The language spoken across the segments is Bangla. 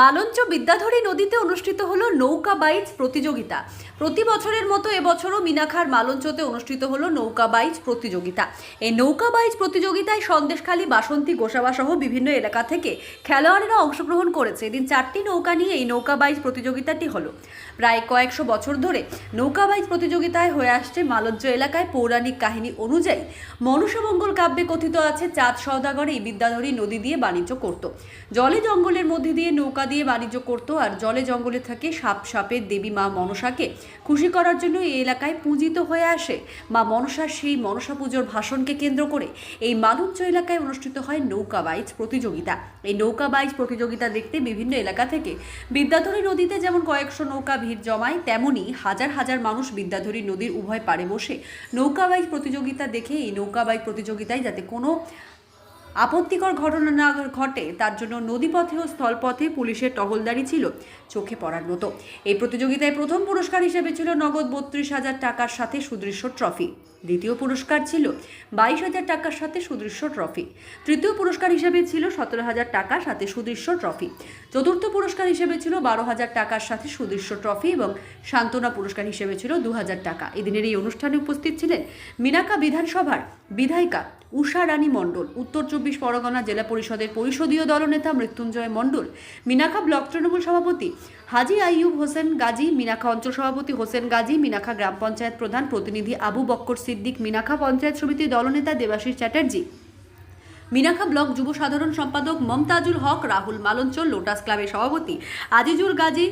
মালঞ্চ বিদ্যাধরী নদীতে অনুষ্ঠিত হলো নৌকা বাইচ প্রতিযোগিতা। প্রতি বছরের মতো এবছরও মিনাখার মালঞ্চতে অনুষ্ঠিত হলো নৌকা বাইচ প্রতিযোগিতা। এই নৌকা বাইচ প্রতিযোগিতায় সন্দেশখালী, বাসন্তী গোসাবা সহ বিভিন্ন এলাকা থেকে খেলোয়াড়েরা অংশগ্রহণ করেছে। এদিন চারটি নৌকা নিয়ে এই নৌকা বাইচ প্রতিযোগিতাটি হলো। প্রায় কয়েকশো বছর ধরে নৌকা বাইচ প্রতিযোগিতায় হয়ে আসছে মালঞ্চ এলাকায় পৌরাণিক কাহিনী অনুযায়ী। মনুষ্যমঙ্গল কাব্যে কথিত আছে, চাঁদ সওদাগর এই বিদ্যাধরী নদী দিয়ে বাণিজ্য করত। জলে জঙ্গলের মধ্যে দিয়ে নৌকা দিয়ে বাণিজ্য করত আর জলে জঙ্গলে থাকে সাপ সাপের দেবী মা মনসাকে। খুশি করার জন্য এই এলাকায় পূজিত হয়ে আসে মা মনসার সেই মনসা পুজোর ভাষণকে কেন্দ্র করে। এই মালঞ্চ এলাকায় অনুষ্ঠিত হয় নৌকা বাইচ প্রতিযোগিতা। এই নৌকা বাইচ প্রতিযোগিতা দেখতে বিভিন্ন এলাকা থেকে। বিদ্যাধরী নদীতে যেমন কয়েকশো নৌকা ভিড় জমায়, তেমনি হাজার হাজার মানুষ বিদ্যাধরী নদীর উভয় পাড়ে বসে নৌকা বাইচ প্রতিযোগিতা দেখে এই নৌকা বাইচ প্রতিযোগিতায় যাতে কোনো আপত্তিকর ঘটনা না ঘটে, তার জন্য নদীপথে ও স্থলপথে পুলিশের টহলদারি ছিল চোখে পড়ার মতো। এই প্রতিযোগিতায় প্রথম পুরস্কার হিসেবে ছিল নগদ বত্রিশ হাজার টাকার সাথে সুদৃশ্য ট্রফি। দ্বিতীয় পুরস্কার ছিল বাইশ হাজার টাকার সাথে সুদৃশ্য ট্রফি। তৃতীয় পুরস্কার হিসেবে ছিল সতেরো হাজার টাকার সাথে সুদৃশ্য ট্রফি। চতুর্থ পুরস্কার হিসেবে ছিল বারো হাজার টাকার সাথে সুদৃশ্য ট্রফি এবং সান্ত্বনা পুরস্কার হিসেবে ছিল দু হাজার টাকা। এদিনের এই অনুষ্ঠানে উপস্থিত ছিলেন মিনাকা বিধানসভার বিধায়িকা উষা রানী মণ্ডল, উত্তর চব্বিশ পরগনা জেলা পরিষদের পরিষদীয় দলনেতা মৃত্যুঞ্জয় মণ্ডল মিনাখা ব্লক তৃণমূল সভাপতি হাজি আইয়ুব হোসেন গাজী মিনাখা অঞ্চল সভাপতি হোসেন গাজী মিনাখা গ্রাম পঞ্চায়েত প্রধান প্রতিনিধি আবু বক্কর সিদ্দিক মিনাখা পঞ্চায়েত সমিতির দলনেতা দেবাশিস চ্যাটার্জি মিনাখা ব্লক যুব সাধারণ সম্পাদক মমতাজুল হক, রাহুল মালঞ্চল লোটাস ক্লাবের সভাপতি আজিজুল গাজী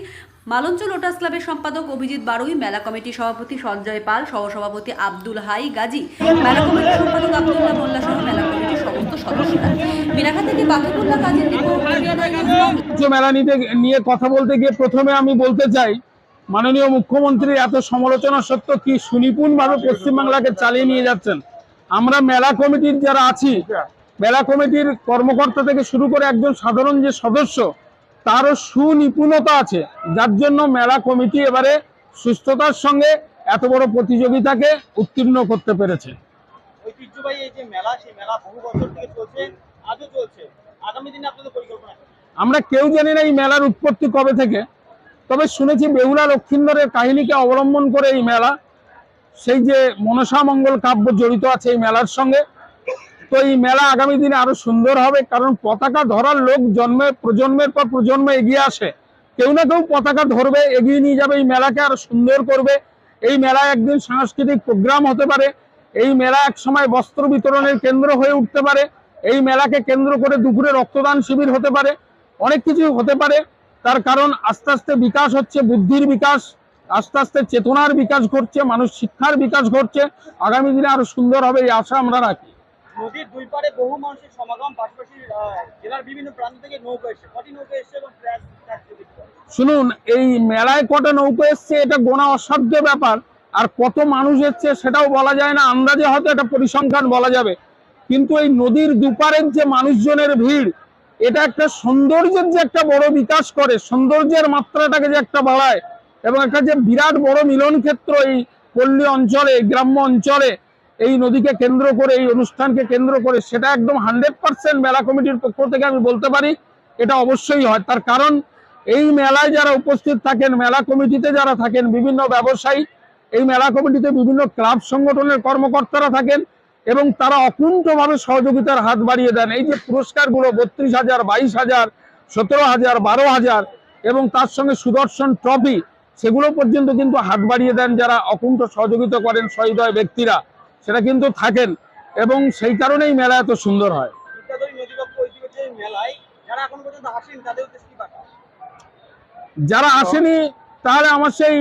মালঞ্চ লোটাস ক্লাবের সম্পাদক অভিজিৎ বারুই, মেলা কমিটির সভাপতি সঞ্জয় পাল, সহসভাপতি আব্দুল হাই গাজী, মেলা কমিটির সম্পাদক আব্দুল্লাহ মোল্লা সহ মেলা কমিটির সমস্ত সদস্যরা মিনাখা থেকে বাংলা। রাজ্য মেলা নিতে নিয়ে কথা বলতে গিয়ে প্রথমে আমি বলতে চাই, মাননীয় মুখ্যমন্ত্রী এত সমালোচনা সত্ত্বেও কি সুনিপুণ ভাবে পশ্চিমবাংলাকে চালিয়ে নিয়ে যাচ্ছেন আমরা মেলা কমিটির যারা আছি, মেলা কমিটির কর্মকর্তা থেকে শুরু করে একজন সাধারণ যে সদস্য তারও সুনিপুণতা আছে। যার জন্য মেলা কমিটি এবারে সুস্থতার সঙ্গে এত বড় প্রতিযোগিতাকে উত্তীর্ণ করতে পেরেছে। ঐতিহ্যবাহী এই যে মেলা সেই মেলা বহু বছর থেকে চলছে আজও চলছে। আগামী দিনে আপনাদের পরিকল্পনা আমরা কেউ জানি না এই মেলার উৎপত্তি কবে থেকে তবে শুনেছি বেহুলা লক্ষিন্দরের কাহিনীকে অবলম্বন করে এই মেলা সেই যে মনসা মঙ্গল কাব্য জড়িত আছে এই মেলার সঙ্গে তো এই মেলা আগামী দিনে আরও সুন্দর হবে, কারণ পতাকা ধরার লোক জন্মে, প্রজন্মের পর প্রজন্ম এগিয়ে আসে। কেউ না কেউ পতাকা ধরবে, এগিয়ে নিয়ে যাবে, এই মেলাকে আরও সুন্দর করবে। এই মেলায় একদিন সাংস্কৃতিক প্রোগ্রাম হতে পারে, এই মেলা এক সময় বস্ত্র বিতরণের কেন্দ্র হয়ে উঠতে পারে, এই মেলাকে কেন্দ্র করে দুপুরে রক্তদান শিবির হতে পারে, অনেক কিছু হতে পারে। তার কারণ আস্তে আস্তে বিকাশ হচ্ছে, বুদ্ধির বিকাশ, আস্তে আস্তে চেতনার বিকাশ ঘটছে, মানুষ শিক্ষার বিকাশ ঘটছে। আগামী দিনে আরও সুন্দর হবে, এই আশা আমরা রাখি। নদীর দুই পারে বহু মানুষের সমাগম, পাশাপাশি জেলার বিভিন্ন প্রান্ত থেকে নৌকা এসছে। কটি নৌকা এসছে এবং। শুনুন, এই মেলায় কটা নৌকো এসছে, এটা গোনা অসাধ্য ব্যাপার। আর কত মানুষ এসছে সেটাও বলা যায় না, আন্দাজে হয়তো একটা পরিসংখ্যান বলা যাবে। কিন্তু এই নদীর দুপারের যে মানুষজনের ভিড়, এটা একটা সৌন্দর্যের যে একটা বড় বিকাশ করে, সৌন্দর্যের মাত্রাটাকে যে একটা বাড়ায় এবং একটা যে বিরাট বড় মিলন ক্ষেত্র এই পল্লী অঞ্চলে গ্রাম্য অঞ্চলে এই নদীকে কেন্দ্র করে, এই অনুষ্ঠানকে কেন্দ্র করে, সেটা একদম হান্ড্রেড পার্সেন্ট মেলা কমিটির পক্ষ থেকে আমি বলতে পারি, এটা অবশ্যই হয়। তার কারণ, এই মেলায় যারা উপস্থিত থাকেন, মেলা কমিটিতে যারা থাকেন, বিভিন্ন ব্যবসায়ী, এই মেলা কমিটিতে বিভিন্ন ক্লাব সংগঠনের কর্মকর্তারা থাকেন এবং তারা অকুণ্ঠভাবে সহযোগিতার হাত বাড়িয়ে দেন। এই যে পুরস্কারগুলো, বত্রিশ হাজার, বাইশ হাজার, সতেরো হাজার, বারো হাজার এবং তার সঙ্গে সুদর্শন ট্রফি, সেগুলো পর্যন্ত কিন্তু হাত বাড়িয়ে দেন যারা অকুণ্ঠ সহযোগিতা করেন সহৃদয় ব্যক্তিরা। সেটা কিন্তু থাকেন এবং সেই কারণেই মেলা এত সুন্দর হয়। যারা আসেন তাহলে আমার সেই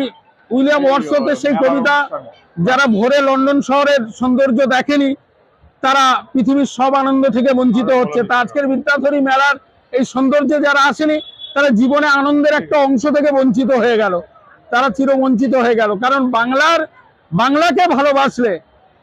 উইলিয়াম ওয়ার্ডসওয়ার্থের সেই কবিতা যারা ভোরে লন্ডন শহরের সৌন্দর্য দেখেনি তারা পৃথিবীর সব আনন্দ থেকে বঞ্চিত হচ্ছে। তা আজকের বিদ্যাধরী মেলার এই সৌন্দর্যে যারা আসেনি তারা জীবনে আনন্দের একটা অংশ থেকে বঞ্চিত হয়ে গেল। তারা চিরবঞ্চিত হয়ে গেল। কারণ বাংলার বাংলাকে ভালোবাসলে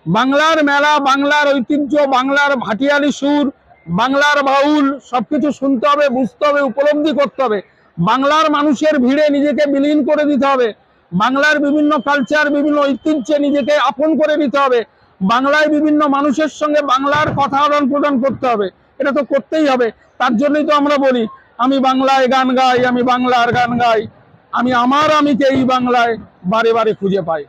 বাংলার মেলা, বাংলার ঐতিহ্য, বাংলার ভাটিয়ালি সুর, বাংলার বাউল, সবকিছু শুনতে হবে, বুঝতে হবে, উপলব্ধি করতে হবে। বাংলার মানুষের ভিড়ে নিজেকে বিলীন করে দিতে হবে। বাংলার বিভিন্ন কালচার বিভিন্ন ঐতিহ্যে নিজেকে আপন করে নিতে হবে। বাংলায় বিভিন্ন মানুষের সঙ্গে বাংলার কথা আদান প্রদান করতে হবে। এটা তো করতেই হবে। তার জন্যই তো আমরা বলি, আমি বাংলায় গান গাই, আমি বাংলার গান গাই। আমি আমার আমিকে এই বাংলায় বারে বারে খুঁজে পাই।